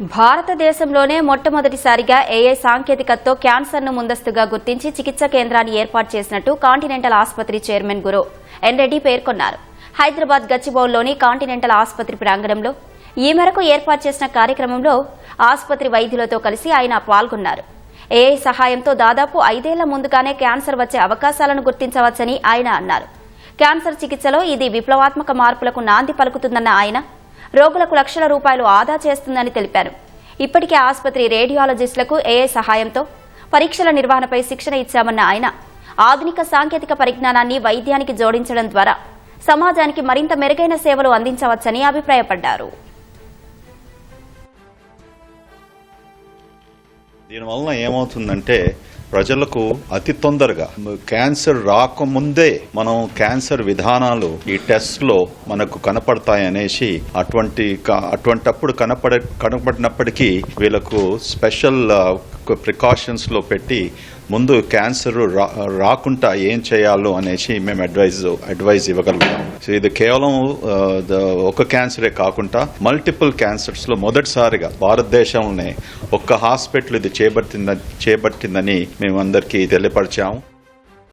భారతదేశంలోనే మొట్టమొదటిసారిగా ఏఐ సాంకేతికతతో క్యాన్సర్ను ముందస్తుగా గుర్తించి చికిత్స కేంద్రాన్ని ఏర్పాటు చేసినట్టు కాంటినెంటల్ ఆసుపత్రి చైర్మన్ గురు ఎన్ రెడ్డి పేర్కొన్నారు. హైదరాబాద్ గచ్చిబౌల్లోని కాంటినెంటల్ ఆసుపత్రి ప్రాంగణంలో ఈ మేరకు ఏర్పాటు చేసిన కార్యక్రమంలో ఆసుపత్రి వైద్యులతో కలిసి ఆయన పాల్గొన్నారు. ఏఐ సహాయంతో దాదాపు ఐదేళ్ళ ముందుగానే క్యాన్సర్ వచ్చే అవకాశాలను గుర్తించవచ్చని ఆయన అన్నారు. క్యాన్సర్ చికిత్సలో ఇది విప్లవాత్మక మార్పులకు నాంది పలుకుతుందన్న ఆయన రోగులకు లక్షల రూపాయలు ఆదా చేస్తుందని తెలిపారు. ఇప్పటికే ఆసుపత్రి రేడియాలజిస్టులకు ఏఐ సహాయంతో పరీక్షల నిర్వహణపై శిక్షణ ఇచ్చామన్న ఆయన ఆధునిక సాంకేతిక పరిజ్ఞానాన్ని వైద్యానికి జోడించడం ద్వారా సమాజానికి మరింత మెరుగైన సేవలు అందించవచ్చని అభిప్రాయపడ్డారు. దీనివల్ల ఏమవుతుందంటే ప్రజలకు అతి తొందరగా క్యాన్సర్ రాకముందే మనం క్యాన్సర్ విధానాలు ఈ టెస్ట్లో మనకు కనపడతాయనేసి అటువంటి అటువంటప్పుడు కనపడ కనపడినప్పటికీ వీళ్ళకు స్పెషల్ ప్రికాషన్స్లో పెట్టి ముందు క్యాన్సర్ రా రాకుండా ఏం చేయాలో అనేసి మేము అడ్వైజ్ అడ్వైజ్ ఇవ్వగలుగుతాం. సో ఇది కేవలం ఒక క్యాన్సరే కాకుండా మల్టిపుల్ క్యాన్సర్స్లో మొదటిసారిగా భారతదేశంలోనే ఒక్క హాస్పిటల్ ఇది చేపట్టిందని చేపట్టిందని మేము అందరికీ తెలియపరిచాము